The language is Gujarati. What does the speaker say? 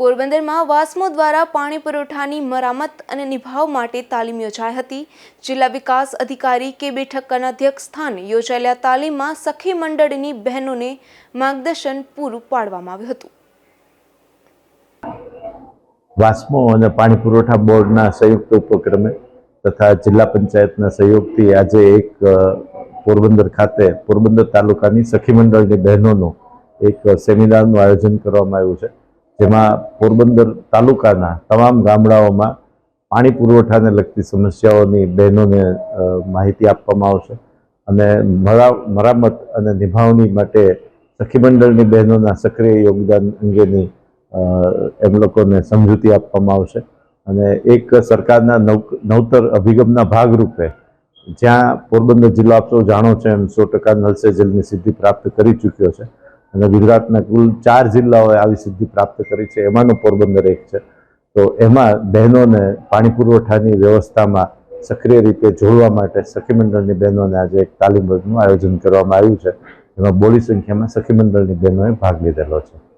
પોરબંદરમાં વાસ્મો દ્વારા પાણી પુરવઠાની મરામત અને નિભાવ માટે તાલીમ યોજાઈ હતી. જિલ્લા વિકાસ અધિકારી કે બી ઠક્કરના અધ્યક્ષ સ્થાને યોજાયેલા તાલીમમાં સખી મંડળની બહેનોને માર્ગદર્શન પૂરું પાડવામાં આવ્યું હતું. વાસ્મો અને પાણી પુરવઠા બોર્ડના સંયુક્ત ઉપક્રમે તથા જિલ્લા પંચાયતના સહયોગથી આજે એક પોરબંદર ખાતે, પોરબંદર તાલુકાની સખી મંડળની બહેનોનું એક સેમિનારનું આયોજન કરવામાં આવ્યું છે. જેમાં પોરબંદર તાલુકાના તમામ ગામડાઓમાં પાણી પુરવઠાને લગતી સમસ્યાઓની બહેનોને માહિતી આપવામાં આવશે અને મરા, મરામત અને નિભાવણી માટે સખી મંડળની બહેનોના સક્રિય યોગદાન અંગેની એમ લોકોને સમજૂતી આપવામાં આવશે અને એક સરકારના નવ, નવતર અભિગમના ભાગરૂપે જ્યાં પોરબંદર જિલ્લો આપ જાણો છો એમ સો ટકા નલ જલની સિદ્ધિ પ્રાપ્ત કરી ચૂક્યો છે. અને ગુજરાતના કુલ ચાર જિલ્લાઓએ આવી સિદ્ધિ પ્રાપ્ત કરી છે. એમાંનો પોરબંદર એક છે. તો એમાં બહેનોને પાણી પુરવઠાની વ્યવસ્થામાં સક્રિય રીતે જોડવા માટે સખી મંડળની બહેનોને આજે એક તાલીમ વર્ગનું આયોજન કરવામાં આવ્યું છે. એમાં બોડી સંખ્યામાં સખી મંડળની બહેનોએ ભાગ લીધેલો છે.